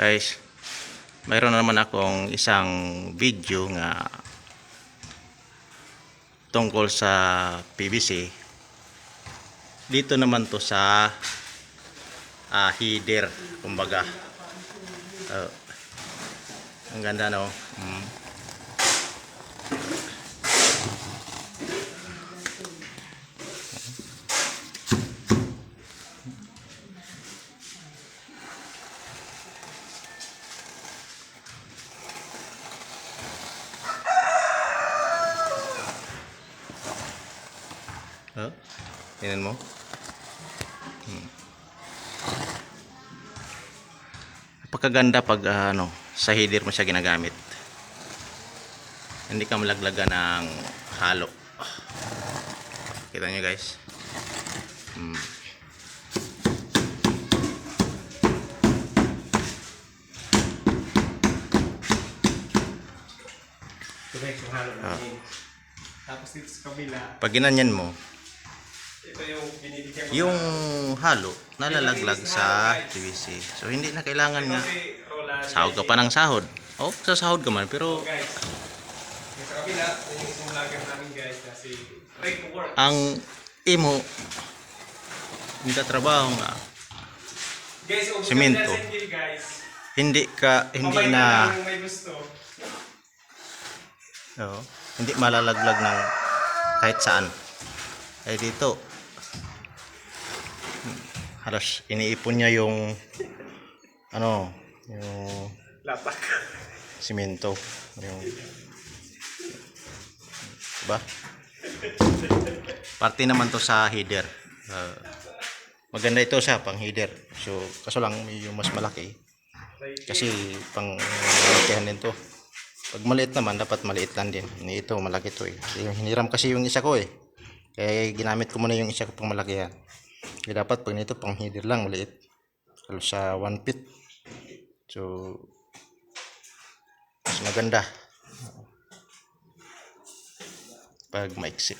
Guys, mayroon naman akong isang video nga tungkol sa PVC. Dito naman to sa ah, header, kumbaga. Oh. ang ganda no. Mm. Oh, tingnan mo. Hmm. Napakaganda pag ah, ano, sa header mo siya ginagamit. Hindi ka malaglagan ng halo. Kita nyo guys. Hmm. Ito guys, yung halo namin. Tapos dito sa kabila, Pag ginanyan mo, ito yung binibigyan ko. yung halo nalalaglag sa PVC. So hindi na kailangan nga sahod ka pa ng sahod. Oh, sa sahod ka man pero guys. Sa kabila, yung isang namin guys kasi ready to work. ang imo hindi ka trabaho nga Guys, kung Semento. guys, hindi ka hindi na kung may gusto. Oo. hindi malalaglag ng kahit saan. Eh dito, halos iniipon niya yung ano, yung Lapak. simento. Yung, diba? Parte naman to sa header. Uh, maganda ito sa pang header. So, kaso lang yung mas malaki. Kasi pang malakihan din to. Pag maliit naman, dapat maliit lang din. Ini Ito, malaki to eh. Yung hiniram kasi yung isa ko eh. Kaya ginamit ko muna yung isa ko pang malakihan. Kaya dapat pag nito pang header lang, maliit. Halos sa 1 feet. So, mas maganda. Pag maiksi.